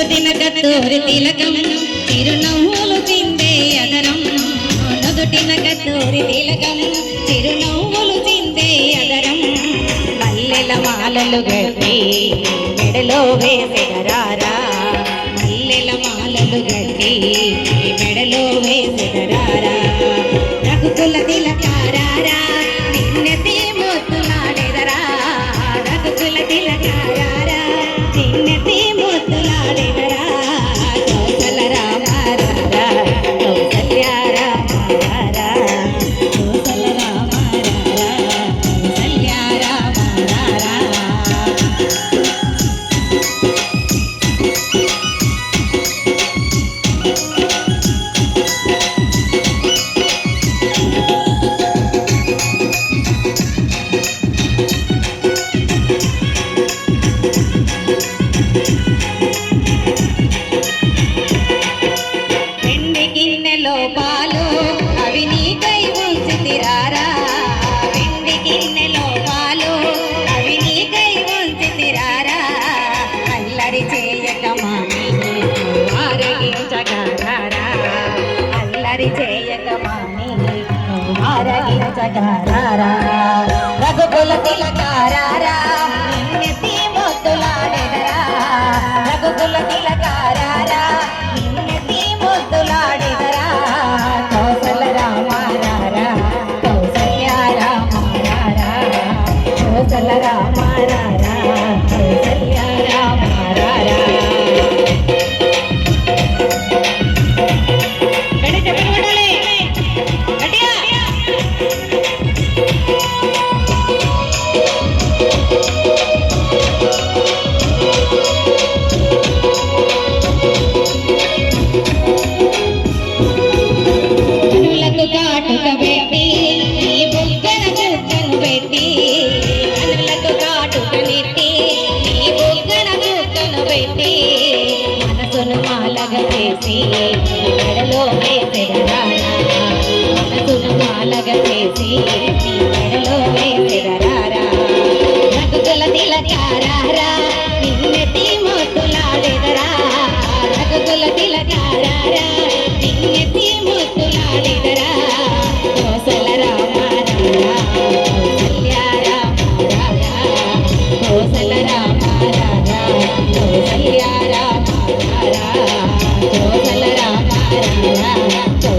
కస్తూరి తిలకం. చిరునవ్వులు తిందే అదరం. నుదుటిన కస్తూరి తిలకం. చిరునవ్వులు తిందే అదరం. మల్లెల మాలలు గట్టి మెడలో వేసెదరారా మల్లెల మాలలు గట్టి మెడలో వేసెదరారా రఘుకుల తిలకారారా నిన్నతి ముద్దులాడెదరా రఘుకుల తిలకారారా నిన్నతి అల్లరి చేయక మామి ఆరగించగారా రఘుకుల తిలకారారా నిన్నెత్తి మొద్దులాడెదరా రఘుకుల తిలకారారా నిన్నెత్తి మొద్దులాడెదరా కౌసల కౌసల్య కౌసల మనసును మాలగ చేసి మెడలో వేసెదరారా మనసును మాలగ చేసి నీ మెడలో వేసెదరారా రఘుకుల తిలకారారా నిన్నెత్తి మొత్తులాడెదరా రఘుకుల తిలకారారా నిన్నెత్తి మొత్తులాడెదరా కోసల రామారారా కోసల రామారారా కౌసల్య Yeah.